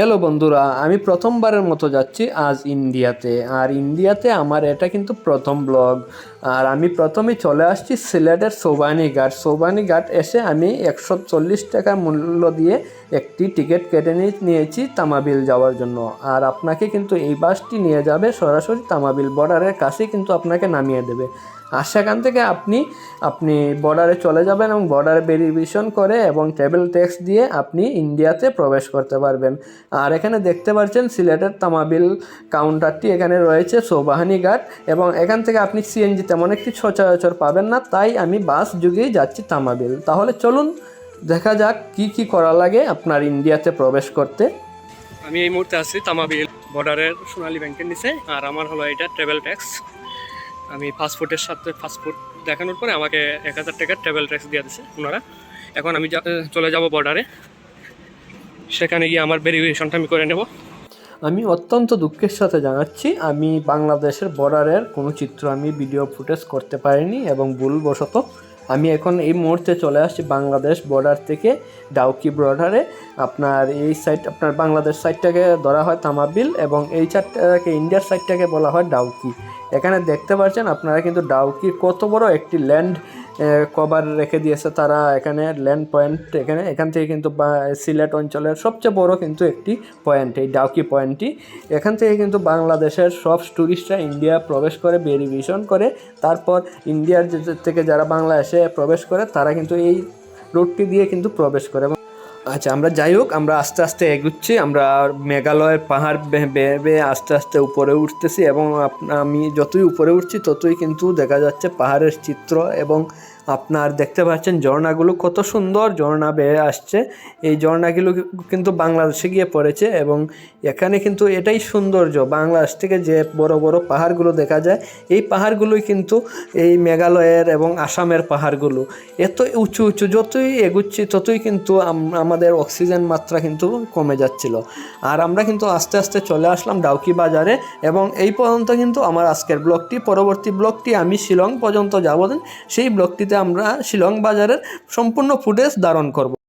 Hello বন্ধুরা, আমি প্রথমবারের মতো যাচ্ছি আজ ইন্ডিয়াতে। আর ইন্ডিয়াতে আমার এটা কিন্তু প্রথম ব্লগ। আর আমি প্রথমে চলে আসছি সিলেটের সোবানি ঘাট। সোবানি ঘাট এসে আমি একশো চল্লিশ টাকা মূল্য দিয়ে একটি টিকিট কেটে নিয়ে নিয়েছি তামাবিল যাওয়ার জন্য। আর আপনাকে কিন্তু এই বাসটি নিয়ে যাবে সরাসরি তামাবিল বর্ডারের কাছেই কিন্তু আপনাকে নামিয়ে দেবে। আর সেখান থেকে আপনি আপনি বর্ডারে চলে যাবেন এবং বর্ডারে ভেরিফিকেশন করে এবং টেবিল ট্যাক্স দিয়ে আপনি ইন্ডিয়াতে প্রবেশ করতে পারবেন। আর এখানে দেখতে পাচ্ছেন সিলেটের তামাবিল কাউন্টারটি এখানে রয়েছে, সৌবাহানি ঘাট এবং এখান থেকে আপনি সিএনজি তেমন একটি সচরাচর পাবেন না, তাই আমি বাস যুগেই যাচ্ছি তামাবিল। তাহলে চলুন, দেখা যাক কি কি করা লাগে আপনার ইন্ডিয়াতে প্রবেশ করতে। আমি এই মুহূর্তে আছি তামাবিল বর্ডারের সোনালী ব্যাংকের নিচে, আর আমার হলো এটা ট্রাভেল ট্যাক্স আমি পাসপোর্টের সাথে পাসপোর্ট দেখানোর পরে আমাকে এক হাজার টাকার ট্রাভেল ট্যাক্স দিয়ে দিছে ওনারা। এখন আমি চলে যাব বর্ডারে সেখানে গিয়ে আমার ভেরিফিকেশনটা আমি করে নেব। আমি অত্যন্ত দুঃখের সাথে জানাচ্ছি, আমি বাংলাদেশের বর্ডারের কোনো চিত্র আমি ভিডিও ফুটেজ করতে পারিনি এবং ভুলবশত আমি এখন এই মুহূর্তে চলে আসছি বাংলাদেশ বর্ডার থেকে ডাউকি বর্ডারে আপনার এই সাইড আপনার বাংলাদেশ সাইডটাকে ধরা হয় তামাবিল এবং এই চারটাকে ইন্ডিয়ার সাইডটাকে বলা হয় ডাউকি এখানে দেখতে পাচ্ছেন আপনারা কিন্তু ডাউকি কত বড় একটি ল্যান্ড কভার রেখে দিয়েছে তারা এখানে ল্যান্ড পয়েন্ট এখানে। এখান থেকে কিন্তু সিলেট অঞ্চলের সবচেয়ে বড় কিন্তু একটি পয়েন্ট এই ডাউকি পয়েন্টটি এখান থেকে কিন্তু বাংলাদেশের সব ট্যুরিস্টরা ইন্ডিয়া প্রবেশ করে ভেরিফিকেশন করে। তারপর ইন্ডিয়ার থেকে যারা বাংলাদেশে প্রবেশ করে, তারা কিন্তু এই রুটটি দিয়ে কিন্তু প্রবেশ করে। আচ্ছা আমরা যাই হোক, আমরা আস্তে আস্তে এগুচ্ছি, আমরা মেঘালয়ের পাহাড় বেয়ে আস্তে আস্তে উপরে উঠতেছি এবং আমি যতই উপরে উঠছি, ততই কিন্তু দেখা যাচ্ছে পাহাড়ের চিত্র এবং আপনার দেখতে পাচ্ছেন ঝর্ণাগুলো কত সুন্দর ঝর্ণা বেয়ে আসছে। এই ঝর্ণাগুলো কিন্তু বাংলাদেশে গিয়ে পড়েছে এবং এখানে কিন্তু এটাই সৌন্দর্য। বাংলাদেশ থেকে যে বড় বড় পাহাড়গুলো দেখা যায়, এই পাহাড়গুলোই কিন্তু এই মেঘালয়ের এবং আসামের পাহাড়গুলো। এত উঁচু উঁচু, যতই এগুচ্ছি, ততই কিন্তু আমাদের অক্সিজেন মাত্রা কিন্তু কমে যাচ্ছিল। আর আমরা কিন্তু আস্তে আস্তে চলে আসলাম ডাউকি বাজারে এবং এই পর্যন্ত কিন্তু আমার আজকের ব্লগটি, পরবর্তী ব্লগটি আমি শিলং পর্যন্ত যাব সেই ব্লগটিতে আমরা শিলং বাজারের সম্পূর্ণ ফুটেজ ধারণ করব।